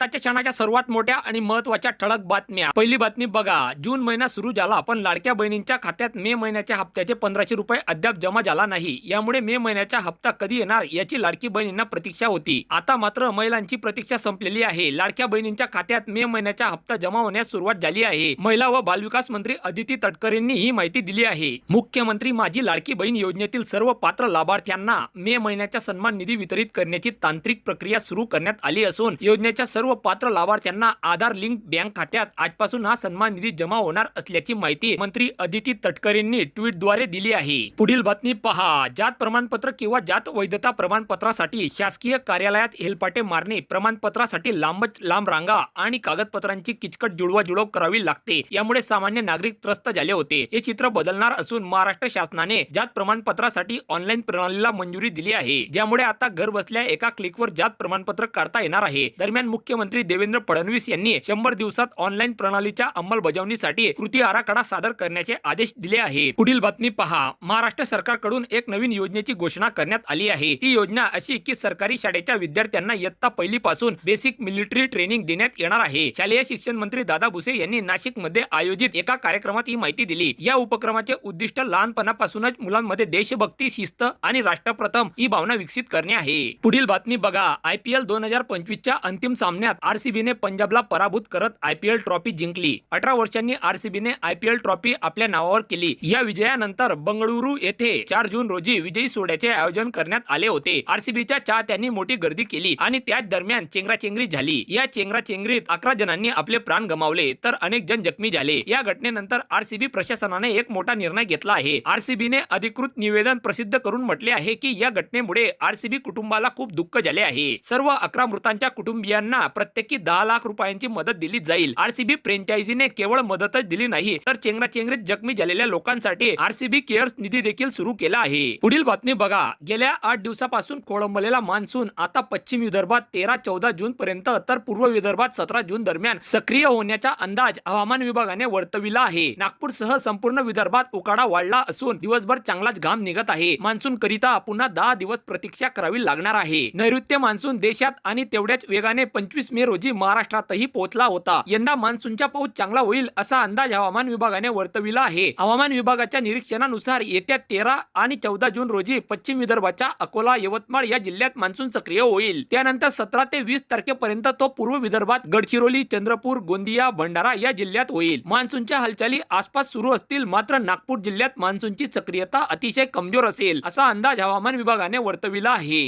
आत्ताच्या क्षणाच्या सर्वात मोठ्या आणि महत्त्वाच्या ठळक बातम्या. पहिली बातमी बघा. जून महिना सुरू झाला पण लाडक्या बहिणींच्या खात्यात मे महिन्याच्या हप्त्याचे पंधराशे रुपये अद्याप जमा झाला नाही. यामुळे मे महिन्याचा हप्ता कधी येणार याची लाडकी बहिणींना प्रतीक्षा होती. आता मात्र महिलांची प्रतीक्षा संपलेली आहे. लाडक्या बहिणींच्या खात्यात मे महिन्याचा हप्ता जमा होण्यास सुरुवात झाली आहे. महिला व बालविकास मंत्री अदिती तटकरेंनी ही माहिती दिली आहे. मुख्यमंत्री माझी लाडकी बहीण योजनेतील सर्व पात्र लाभार्थ्यांना मे महिन्याचा सन्मान निधी वितरित करण्याची तांत्रिक प्रक्रिया सुरू करण्यात आली असून योजनेच्या सर्व पात्र लाभार्थ्यांना आधार लिंक बँक खात्यात. आजपासून हा सन्मान निधी जमा होणार असल्याची माहिती मंत्री अदिती तटकरेंनी ट्विटद्वारे दिली आहे. पुढील बातमी पहा. जात प्रमाणपत्र किंवा जात वैधता प्रमाणपत्रासाठी शासकीय कार्यालयात हेलपाटे मारणे प्रमाणपत्रासाठी लांबच लांब रांगा आणि कागदपत्रांची किचकट जुळवाजुळव करावी लागते. यामुळे सामान्य नागरिक त्रस्त झाले होते. हे चित्र बदलणार असून महाराष्ट्र शासनाने जात प्रमाणपत्रासाठी ऑनलाईन प्रणालीला मंजुरी दिली आहे. ज्यामुळे आता घर बसल्या एका क्लिकवर जात प्रमाणपत्र काढता येणार आहे. दरम्यान मुख्यमंत्री मुख्यमंत्री देवेंद्र फडणवीस यांनी शंभर दिवसात ऑनलाईन प्रणालीच्या अंमलबजावणीसाठी कृती आराखडा सादर करण्याचे आदेश दिले आहे पुढील बातमी पहा. महाराष्ट्र सरकारकडून एक नवीन योजनेची घोषणा करण्यात आली आहे. ती योजना अशी की सरकारी शाळेच्या विद्यार्थ्यांना इयत्ता पहिली पासून बेसिक मिलिटरी ट्रेनिंग देण्यात येणार आहे. शालेय शिक्षण मंत्री दादा भुसे यांनी नाशिकमध्ये आयोजित एका कार्यक्रमात ही माहिती दिली. या उपक्रमाचे उद्दिष्ट लहानपणापासूनच मुलांमध्ये देशभक्ती शिस्त आणि राष्ट्रप्रथम ही भावना विकसित करणे आहे. पुढील बातमी बघा. आयपीएल दोन हजार पंचवीसच्या अंतिम सामन्यात सामन्यात आरसीबीने पंजाबला पराभूत करत आयपीएल ट्रॉफी जिंकली. अठरा वर्षांनी आरसीबीने आयपीएल ट्रॉफी आपल्या नावावर केली. या विजयानंतर बंगळुरू येथे चार जून रोजी विजयी सोहळ्याचे आयोजन करण्यात आले होते. आरसीबीच्या चाहत्यांनी मोठी गर्दी केली आणि त्याच दरम्यान चेंगराचेंगरी झाली. या चेंगराचेंगरीत अकरा जणांनी आपले प्राण गमावले तर अनेक जण जखमी झाले. या घटनेनंतर आरसीबी प्रशासनाने एक मोठा निर्णय घेतला आहे. आरसीबीने अधिकृत निवेदन प्रसिद्ध करून म्हटले आहे की या घटनेमुळे आरसीबी कुटुंबाला खूप दुःख झाले आहे. सर्व अकरा मृतांच्या कुटुंबियांना प्रत्येकी दहा लाख रुपयांची मदत दिली जाईल. आरसीबी फ्रेंचायझीने केवळ मदतच दिली नाही तर चेंगराचेंगरीत जखमी झालेल्या लोकांसाठी आरसीबी केअर्स निधी देखील सुरू केला आहे. पुढील बातमी बघा. गेल्या आठ दिवसापासून खोळंबलेला मान्सून आता पश्चिम विदर्भात तेरा चौदा जून पर्यंत तर पूर्व विदर्भात सतरा जून दरम्यान सक्रिय होण्याचा अंदाज हवामान विभागाने वर्तविला आहे. नागपूरसह संपूर्ण विदर्भात उकाडा वाढला असून दिवसभर चांगलाच घाम निघत आहे. मान्सून करिता पुन्हा दहा दिवस प्रतीक्षा करावी लागणार आहे. नैऋत्य मान्सून देशात आणि तेवढ्याच वेगाने पंचवीस पंचवीस मे रोजी महाराष्ट्रातही पोहोचला होता. यंदा मान्सूनचा पाऊस चांगला होईल असा अंदाज हवामान विभागाने वर्तविला आहे. हवामान विभागाच्या निरीक्षणानुसार येत्या तेरा आणि चौदा जून रोजी पश्चिम विदर्भाच्या अकोला यवतमाळ या जिल्ह्यात मान्सून सक्रिय होईल. त्यानंतर सतरा ते वीस तारखेपर्यंत तो पूर्व विदर्भात गडचिरोली चंद्रपूर गोंदिया भंडारा या जिल्ह्यात होईल. मान्सूनच्या हालचाली आसपास सुरू असतील मात्र नागपूर जिल्ह्यात मान्सूनची सक्रियता अतिशय कमजोर असेल असा अंदाज हवामान विभागाने वर्तविला आहे.